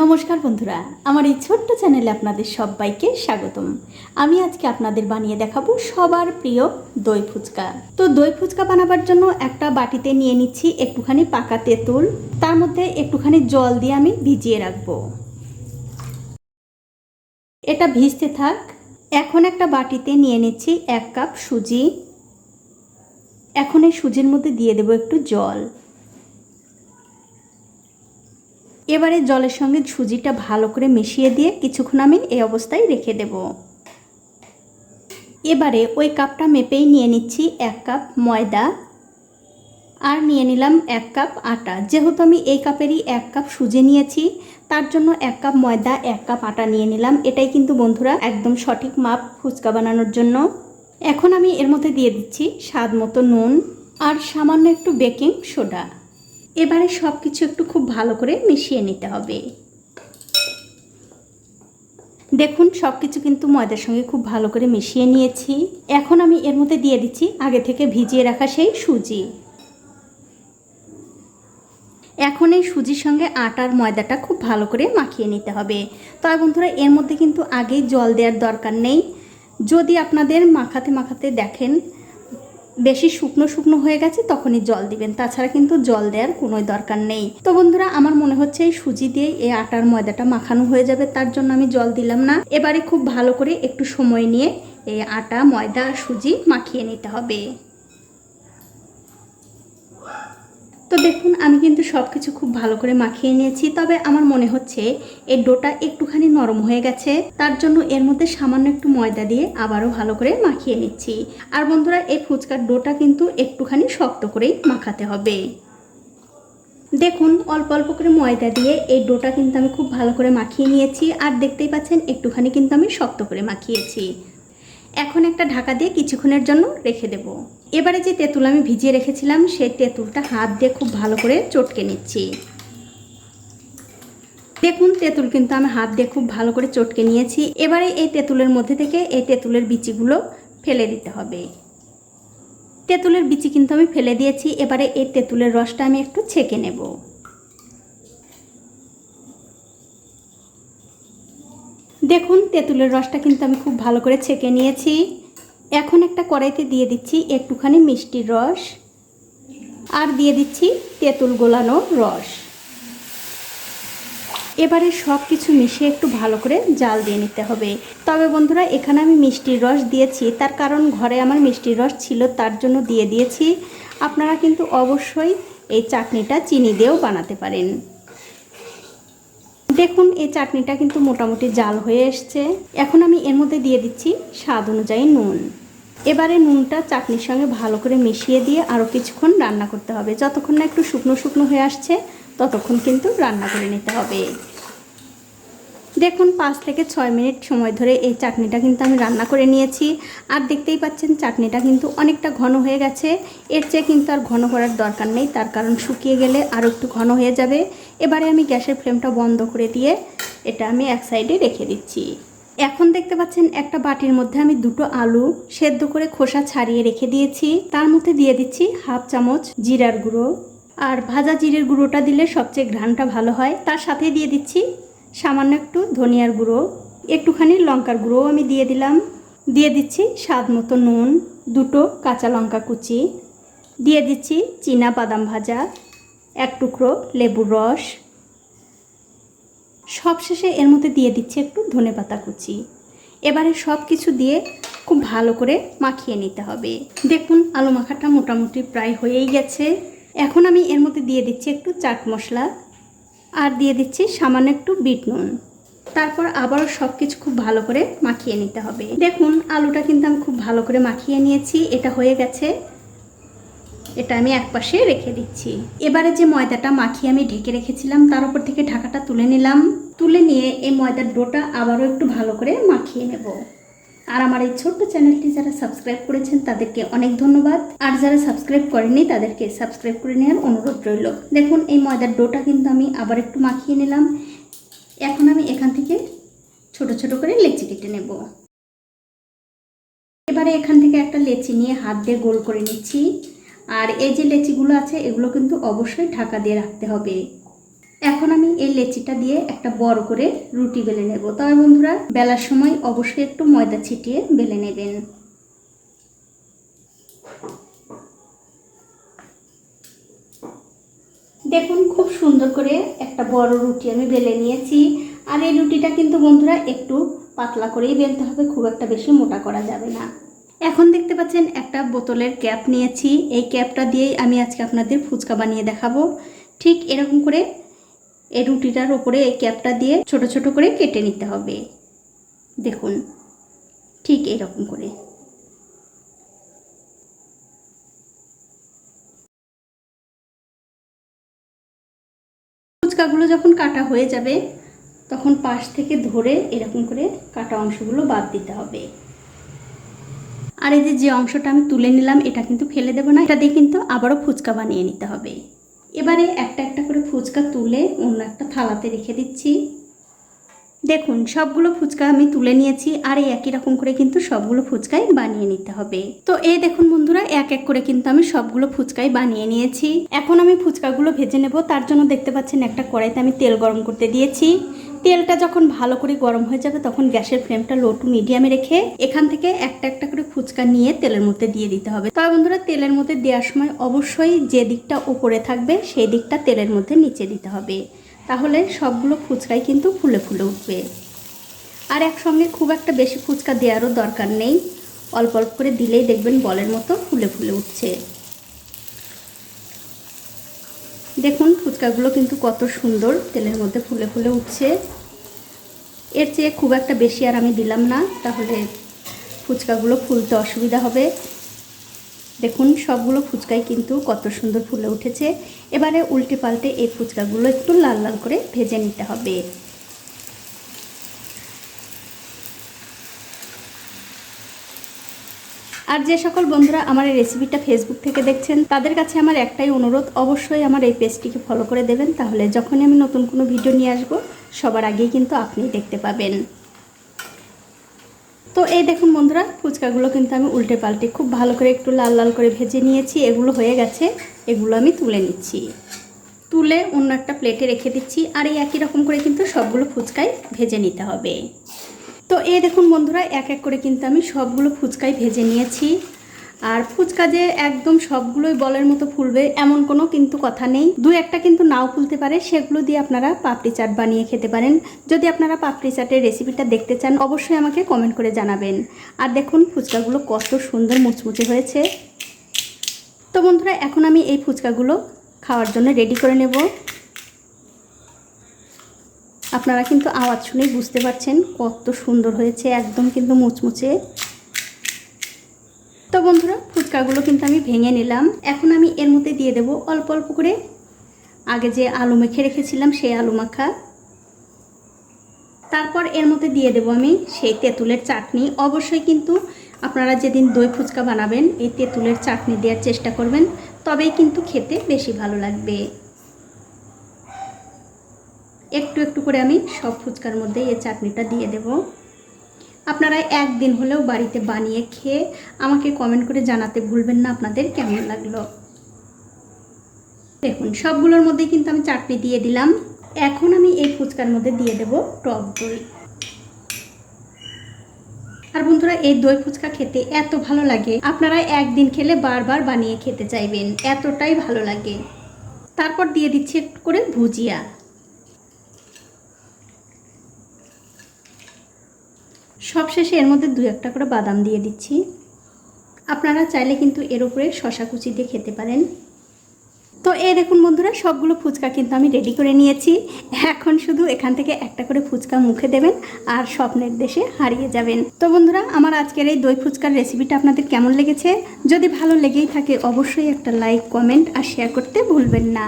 নমস্কার বন্ধুরা, আমার এই ছোট্ট চ্যানেলে আপনাদের সবাইকে স্বাগতম। আমি আজকে আপনাদের বানিয়ে দেখাবো সবার প্রিয় দই ফুচকা। তো দই ফুচকা বানাবার জন্য একটা বাটিতে নিয়ে নিচ্ছি একটুখানি পাকা তেঁতুল, তার মধ্যে একটুখানি জল দিয়ে আমি ভিজিয়ে রাখব। এটা ভিজতে থাক। এখন একটা বাটিতে নিয়ে নিচ্ছি এক কাপ সুজি। এখন এই সুজির মধ্যে দিয়ে দেবো একটু জল। এবারে জলের সঙ্গে সুজিটা ভালো করে মিশিয়ে দিয়ে কিছুক্ষণ আমি এই অবস্থায় রেখে দেব। এবারে ওই কাপটা মেপেই নিয়ে নিচ্ছি এক কাপ ময়দা আর নিয়ে নিলাম এক কাপ আটা। যেহেতু আমি এই কাপেরই এক কাপ সুজি নিয়েছি, তার জন্য এক কাপ ময়দা, এক কাপ আটা নিয়ে নিলাম। এটাই কিন্তু বন্ধুরা একদম সঠিক মাপ ফুচকা বানানোর জন্য। এখন আমি এর মধ্যে দিয়ে দিচ্ছি স্বাদ মতো নুন আর সামান্য একটু বেকিং সোডা। এবারে সব কিছু একটু খুব ভালো করে মিশিয়ে নিতে হবে। দেখুন সব কিছু কিন্তু ময়দার সঙ্গে খুব ভালো করে মিশিয়ে নিয়েছি। এখন আমি এর মধ্যে দিয়ে দিচ্ছি আগে থেকে ভিজিয়ে রাখা সেই সুজি। এখন এই সুজির সঙ্গে আটার ময়দাটা খুব ভালো করে মাখিয়ে নিতে হবে। তবে বন্ধুরা, এর মধ্যে কিন্তু আগেই জল দেওয়ার দরকার নেই। যদি আপনাদের মাখাতে মাখাতে দেখেন বেশি শুকনো শুকনো হয়ে গেছে তখনই জল দিবেন। তাছাড়া কিন্তু জল দেওয়ার কোনো দরকার নেই। তো বন্ধুরা, আমার মনে হচ্ছে এই সুজি দিয়ে এই আটার ময়দাটা মাখানো হয়ে যাবে, তার জন্য আমি জল দিলাম না। এবারে খুব ভালো করে একটু সময় নিয়ে এই আটা, ময়দা সুজি মাখিয়ে নিতে হবে। তো দেখুন, আমি কিন্তু সব কিছু খুব ভালো করে মাখিয়ে নিয়েছি। তবে আমার মনে হচ্ছে এর ডোটা একটুখানি নরম হয়ে গেছে। তার জন্য এর মধ্যে সামান্য একটু ময়দা দিয়ে আবারও ভালো করে মাখিয়ে নিচ্ছি। আর বন্ধুরা, এই ফুচকার ডোটা কিন্তু একটুখানি শক্ত করেই মাখাতে হবে। দেখুন, অল্প অল্প করে ময়দা দিয়ে এই ডোটা কিন্তু আমি খুব ভালো করে মাখিয়ে নিয়েছি। আর দেখতেই পাচ্ছেন, একটুখানি কিন্তু আমি শক্ত করে মাখিয়েছি। এখন একটা ঢাকা দিয়ে কিছুক্ষণের জন্য রেখে দেব। এবারে যে তেঁতুল আমি ভিজিয়ে রেখেছিলাম, সেই তেঁতুলটা হাত দিয়ে খুব ভালো করে চটকে নিচ্ছি। দেখুন, তেঁতুল কিন্তু আমি হাত দিয়ে খুব ভালো করে চটকে নিয়েছি। এবারে এই তেঁতুলের মধ্যে থেকে এই তেঁতুলের বিচিগুলো ফেলে দিতে হবে। তেঁতুলের বিচি কিন্তু আমি ফেলে দিয়েছি। এবারে এই তেঁতুলের রসটা আমি একটু ছেঁকে নেব। দেখুন, তেঁতুলের রসটা কিন্তু আমি খুব ভালো করে ছেঁকে নিয়েছি। এখন একটা কড়াইতে দিয়ে দিচ্ছি একটুখানি মিষ্টির রস আর দিয়ে দিচ্ছি তেঁতুল গোলানো রস। এবারে সব কিছু মিশিয়ে একটু ভালো করে জাল দিয়ে নিতে হবে। তবে বন্ধুরা, এখানে আমি মিষ্টির রস দিয়েছি। তার কারণ ঘরে আমার মিষ্টির রস ছিল, তার জন্য দিয়ে দিয়েছি। আপনারা কিন্তু অবশ্যই এই চাটনিটা চিনি দিয়েও বানাতে পারেন। দেখুন, এই চাটনিটা কিন্তু মোটামুটি জাল হয়ে এসছে। এখন আমি এর মধ্যে দিয়ে দিচ্ছি স্বাদ অনুযায়ী নুন। এবারে নুনটা চাটনির সঙ্গে ভালো করে মিশিয়ে দিয়ে আরও কিছুক্ষণ রান্না করতে হবে। যতক্ষণ না একটু শুকনো শুকনো হয়ে আসছে, ততক্ষণ কিন্তু রান্না করে নিতে হবে। দেখুন, পাঁচ থেকে ছয় মিনিট সময় ধরে এই চাটনিটা কিন্তু আমি রান্না করে নিয়েছি। আর দেখতেই পাচ্ছেন, চাটনিটা কিন্তু অনেকটা ঘন হয়ে গেছে। এর চেয়ে কিন্তু আর ঘন করার দরকার নেই। তার কারণ শুকিয়ে গেলে আরও একটু ঘন হয়ে যাবে। এবারে আমি গ্যাসের ফ্লেমটা বন্ধ করে দিয়ে এটা আমি এক সাইডে রেখে দিচ্ছি। এখন দেখতে পাচ্ছেন একটা বাটির মধ্যে আমি দুটো আলু সেদ্ধ করে খোসা ছাড়িয়ে রেখে দিয়েছি। তার মধ্যে দিয়ে দিচ্ছি হাফ চামচ জিরার গুঁড়ো। আর ভাজা জিরের গুঁড়োটা দিলে সবচেয়ে ঘ্রাণটা ভালো হয়। তার সাথে দিয়ে দিচ্ছি সামান্য একটু ধনিয়ার গুঁড়ো। একটুখানি লঙ্কার গুঁড়োও আমি দিয়ে দিলাম। দিয়ে দিচ্ছি স্বাদ মতো নুন, দুটো কাঁচা লঙ্কা কুচি। দিয়ে দিচ্ছি চীনা বাদাম ভাজা। এক টুকরো লেবুর রস। সবশেষে এর মধ্যে দিয়ে দিচ্ছি একটু ধনে পাতা কুচি। এবারে সব কিছু দিয়ে খুব ভালো করে মাখিয়ে নিতে হবে। দেখুন, আলু মাখাটা মোটামুটি প্রায় হয়েই গেছে। এখন আমি এর মধ্যে দিয়ে দিচ্ছি একটু চাট মশলা আর দিয়ে দিচ্ছি সামান্য একটু বিট নুন। তারপর আবারও সব কিছু খুব ভালো করে মাখিয়ে নিতে হবে। দেখুন, আলুটা কিন্তু আমি খুব ভালো করে মাখিয়ে নিয়েছি, এটা হয়ে গেছে। এটা আমি এক পাশে রেখে দিচ্ছি। এবারে যে ময়দাটা মাখিয়ে আমি ঢেকে রেখেছিলাম, তার উপর থেকে ঢাকাটা তুলে নিলাম। তুলে নিয়ে এই ময়দার ডোটা আবারও একটু ভালো করে মাখিয়ে নেব। আর আমার এই ছোট্ট চ্যানেলটি যারা সাবস্ক্রাইব করেছেন, তাদেরকে অনেক ধন্যবাদ। আর যারা সাবস্ক্রাইব করেনি তাদেরকে সাবস্ক্রাইব করে নেওয়ার অনুরোধ রইল। দেখুন, এই ময়দার ডোটা কিন্তু আমি আবার একটু মাখিয়ে নিলাম। এখন আমি এখান থেকে ছোট ছোট করে লেচি কেটে নেব। এবারে এখান থেকে একটা লেচি নিয়ে হাত দিয়ে গোল করে নিচ্ছি। আর এই যে লেচিগুলো আছে, এগুলো কিন্তু অবশ্যই ঢাকা দিয়ে রাখতে হবে। এখন আমি এই লেচিটা দিয়ে একটা বড় করে রুটি বেলে নেব। তবে বন্ধুরা, বেলার সময় অবশ্যই একটু ময়দা ছিটিয়ে বেলে নেবেন। দেখুন, খুব সুন্দর করে একটা বড় রুটি আমি বেলে নিয়েছি। আর এই রুটিটা কিন্তু বন্ধুরা, একটু পাতলা করেই বেলতে হবে, খুব একটা বেশি মোটা করা যাবে না। এখন দেখতে পাচ্ছেন একটা বোতলের ক্যাপ নিয়েছি। এই ক্যাপটা দিয়েই আমি আজকে আপনাদের ফুচকা বানিয়ে দেখাবো। ঠিক এরকম করে এই রুটিটার ওপরে এই ক্যাপটা দিয়ে ছোট ছোট করে কেটে নিতে হবে। দেখুন, ঠিক এরকম করে। ফুচকাগুলো যখন কাটা হয়ে যাবে, তখন পাশ থেকে ধরে এরকম করে কাটা অংশগুলো বাদ দিতে হবে। আর এই যে যে অংশটা আমি তুলে নিলাম, এটা কিন্তু ফেলে দেবো না। এটা দিয়ে কিন্তু আবারও ফুচকা বানিয়ে নিতে হবে। এবারে একটা একটা করে ফুচকা তুলে অন্য একটা থালাতে রেখে দিচ্ছি। দেখুন, সবগুলো ফুচকা আমি তুলে নিয়েছি, আর এই একই রকম করে কিন্তু সবগুলো ফুচকাই বানিয়ে নিতে হবে। তো এই দেখুন বন্ধুরা, এক এক করে কিন্তু আমি সবগুলো ফুচকাই বানিয়ে নিয়েছি। এখন আমি ফুচকাগুলো ভেজে নেব। তার জন্য দেখতে পাচ্ছেন একটা কড়াইতে আমি তেল গরম করতে দিয়েছি। তেলটা যখন ভালো করে গরম হয়ে যাবে, তখন গ্যাসের ফ্লেমটা লো টু মিডিয়ামে রেখে এখান থেকে একটা একটা করে ফুচকা নিয়ে তেলের মধ্যে দিয়ে দিতে হবে। তবে বন্ধুরা, তেলের মধ্যে দেওয়ার সময় অবশ্যই যে দিকটা উপরে থাকবে, সেই দিকটা তেলের মধ্যে নিচে দিতে হবে। তাহলে সবগুলো ফুচকাই কিন্তু ফুলে ফুলে উঠবে। আর একসঙ্গে খুব একটা বেশি ফুচকা দেওয়ারও দরকার নেই। অল্প অল্প করে দিলেই দেখবেন বলের মতো ফুলে ফুলে উঠছে। দেখুন, ফুচকাগুলো কিন্তু কত সুন্দর। তেলের মধ্যে ফুলে ফুলে উঠছে। এর চেয়ে খুব একটা বেশি আর আমি দিলাম না। তাহলে ফুচকাগুলো ফুলতে অসুবিধা হবে। দেখুন, সবগুলো ফুচকাই কিন্তু কত সুন্দর ফুলে উঠেছে। এবারে উল্টে পাল্টে এই ফুচকাগুলো একটু লাল লাল করে ভেজে নিতে হবে। আর যে সকল বন্ধুরা আমার এই রেসিপিটা ফেসবুক থেকে দেখছেন, তাদের কাছে আমার একটাই অনুরোধ, অবশ্যই আমার এই পেজটিকে ফলো করে দেবেন। তাহলে যখনই আমি নতুন কোনো ভিডিও নিয়ে আসব, সবার আগেই কিন্তু আপনি দেখতে পাবেন। তো এই দেখুন বন্ধুরা, ফুচকাগুলো কিন্তু আমি উল্টে পাল্টে খুব ভালো করে একটু লাল লাল করে ভেজে নিয়েছি, এগুলো হয়ে গেছে, এগুলো আমি তুলে নিচ্ছি। তুলে অন্য একটা প্লেটে রেখে দিচ্ছি, আর এই একই রকম করে কিন্তু সবগুলো ফুচকাই ভেজে নিতে হবে। তো এই দেখুন বন্ধুরা, এক এক করে কিন্তু আমি সবগুলো ফুচকাই ভেজে নিয়েছি। আর ফুচকা যে একদম সবগুলোই বলের মতো ফুলবে, এমন কোনো কিন্তু কথা নেই। দু একটা কিন্তু নাও ফুলতে পারে, সেগুলো দিয়ে আপনারা পাপড়ি চাট বানিয়ে খেতে পারেন। যদি আপনারা পাপড়ি চাটের রেসিপিটা দেখতে চান, অবশ্যই আমাকে কমেন্ট করে জানাবেন। আর দেখুন, ফুচকাগুলো কত সুন্দর মুচমুচে হয়েছে। তো বন্ধুরা, এখন আমি এই ফুচকাগুলো খাওয়ার জন্য রেডি করে নেব। আপনারা কিন্তু আওয়াজ শুনেই বুঝতে পারছেন কত সুন্দর হয়েছে, একদম কিন্তু মুচমুচে। তো বন্ধুরা, ফুচকাগুলো কিন্তু আমি ভেঙে নিলাম। এখন আমি এর মধ্যে দিয়ে দেব অল্প অল্প করে। আগে যে আলু মেখে রেখেছিলাম, সেই আলু মাখা। তারপর এর মধ্যে দিয়ে দেব আমি সেই তেঁতুলের চাটনি। অবশ্যই কিন্তু আপনারা যেদিন দই ফুচকা বানাবেন, এই তেঁতুলের চাটনি দেওয়ার চেষ্টা করবেন, তবেই কিন্তু খেতে বেশি ভালো লাগবে। একটু একটু করে আমি সব ফুচকার মধ্যে এই চাটনিটা দিয়ে দেব। আপনারা একদিন হলেও বাড়িতে বানিয়ে খেয়ে আমাকে কমেন্ট করে জানাতে ভুলবেন না আপনাদের কেমন লাগল। দেখুন, সবগুলোর মধ্যে কিন্তু আমি চাটনি দিয়ে দিলাম। এখন আমি এই ফুচকার মধ্যে দিয়ে দেব টক দই। আর বন্ধুরা, এই দই ফুচকা খেতে এত ভালো লাগে। আপনারা একদিন খেলে বারবার বানিয়ে খেতে চাইবেন, এতটাই ভালো লাগে। তারপর দিয়ে দিচ্ছি একটু করে ভুজিয়া। সবশেষে এর মধ্যে দু একটা করে বাদাম দিয়ে দিচ্ছি। আপনারা চাইলে কিন্তু এর উপরে শশা কুচি দিয়ে খেতে পারেন। তো এই দেখুন বন্ধুরা, সবগুলো ফুচকা কিন্তু আমি রেডি করে নিয়েছি। এখন শুধু এখান থেকে একটা করে ফুচকা মুখে দেবেন আর স্বপ্নের দেশে হারিয়ে যাবেন। তো বন্ধুরা, আমার আজকের এই দই ফুচকার রেসিপিটা আপনাদের কেমন লেগেছে? যদি ভালো লেগেই থাকে, অবশ্যই একটা লাইক কমেন্ট আর শেয়ার করতে ভুলবেন না।